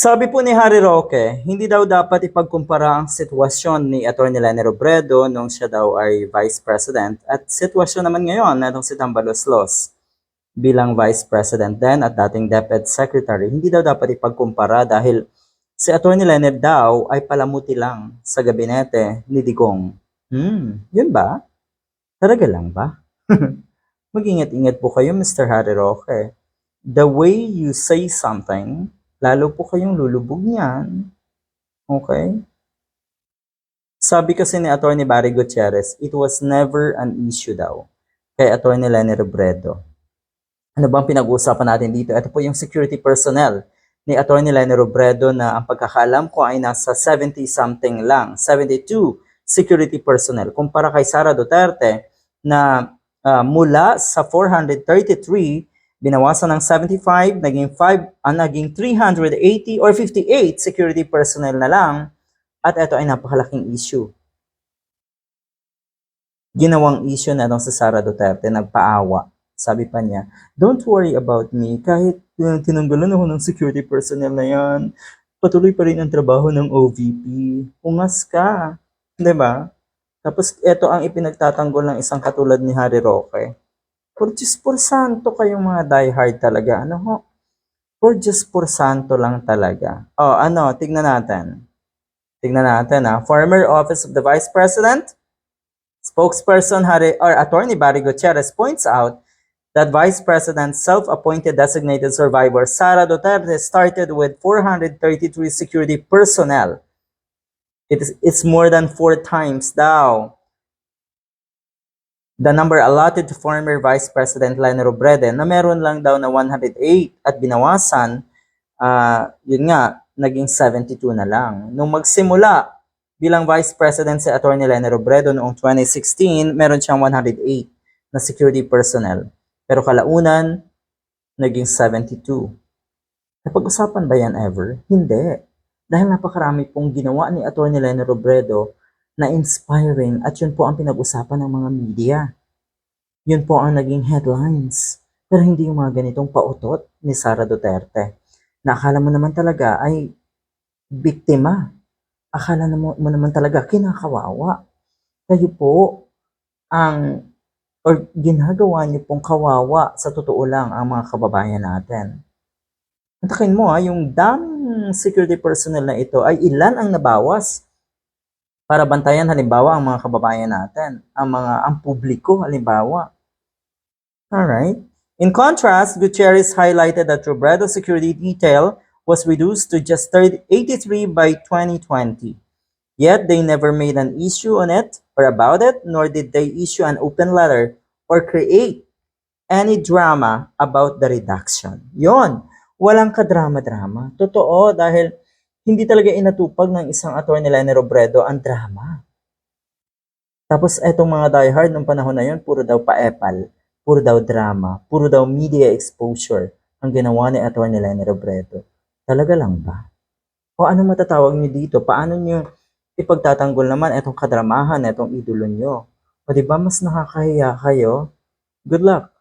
Sabi po ni Harry Roque, hindi daw dapat ipagkumpara ang sitwasyon ni Atty. Leni Robredo nung siya daw ay Vice President at sitwasyon naman ngayon na itong si Tambalos Los bilang Vice President then at dating DepEd Secretary. Hindi daw dapat ipagkumpara dahil si Atty. Leni daw ay palamuti lang sa gabinete ni Digong. Hmm, yun ba? Talaga lang ba? Mag-ingat-ingat po kayo, Mr. Harry Roque. The way you say something, lalo po kayong lulubog niyan. Okay? Sabi kasi ni Atty. Barry Gutierrez, it was never an issue daw kay Atty. Leni Robredo. Ano bang pinag-uusapan natin dito? Ito po yung security personnel ni Atty. Leni Robredo na ang pagkakalam ko ay nasa 70-something lang, 72 security personnel. Kumpara kay Sara Duterte na ah, mula sa 433 binawasan ng 75, naging 5, ah, naging 380 or 58 security personnel na lang at ito ay napakalaking issue. Ginawang issue na itong sa Sara Duterte, nagpaawa. Sabi pa niya, don't worry about me, kahit tinanggalan ako ng security personnel na yan, patuloy pa rin ang trabaho ng OVP. Ungas ka, ba? Tapos ito ang ipinagtatanggol ng isang katulad ni Harry Roque. For just por santo kayong mga diehard talaga. Ano ho? For just por santo lang talaga. Oh, ano, tignan natin. Tignan natin ha. Former Office of the Vice President, spokesperson Harry, or Attorney Barry Gutierrez points out that Vice President's self-appointed designated survivor Sara Duterte started with 433 security personnel. It is, it's more than four times daw the number allotted to former Vice President Leni Robredo na meron lang daw na 108 at binawasan, ah, yun nga, naging 72 na lang. Nung magsimula bilang Vice President si Atty. Leni Robredo noong 2016, meron siyang 108 na security personnel. Pero kalaunan, naging 72. Napag-usapan ba yan ever? Hindi. Dahil napakarami pong ginawa ni Atty. Leni Robredo na inspiring at yun po ang pinag-usapan ng mga media. Yun po ang naging headlines. Pero hindi yung mga ganitong pautot ni Sara Duterte. Na akala mo naman talaga ay biktima. Akala mo, mo naman talaga kinakawawa. Kayo po ang or ginagawa niyo pong kawawa sa totoo lang ang mga kababayan natin. Antakin mo ha, yung daming security personnel na ito ay ilan ang nabawas para bantayan halimbawa ang mga kababayan natin, ang mga ang publiko halimbawa. Alright. In contrast, Gutierrez highlighted that Robredo's security detail was reduced to just 30, 83 by 2020. Yet they never made an issue on it or about it, nor did they issue an open letter or create any drama about the reduction. Yon, walang kadrama-drama. Totoo dahil hindi talaga inatupag ng isang attorney Leni Robredo ang drama. Tapos etong mga diehard nung panahon na yon, puro daw pa-epal, puro daw drama, puro daw media exposure ang ginawa ni attorney Leni Robredo. Talaga lang ba? O ano matatawag niyo dito? Paano niyo ipagtatanggol naman etong kadramahan, etong idolo niyo? O di ba mas nakakahiya kayo? Good luck!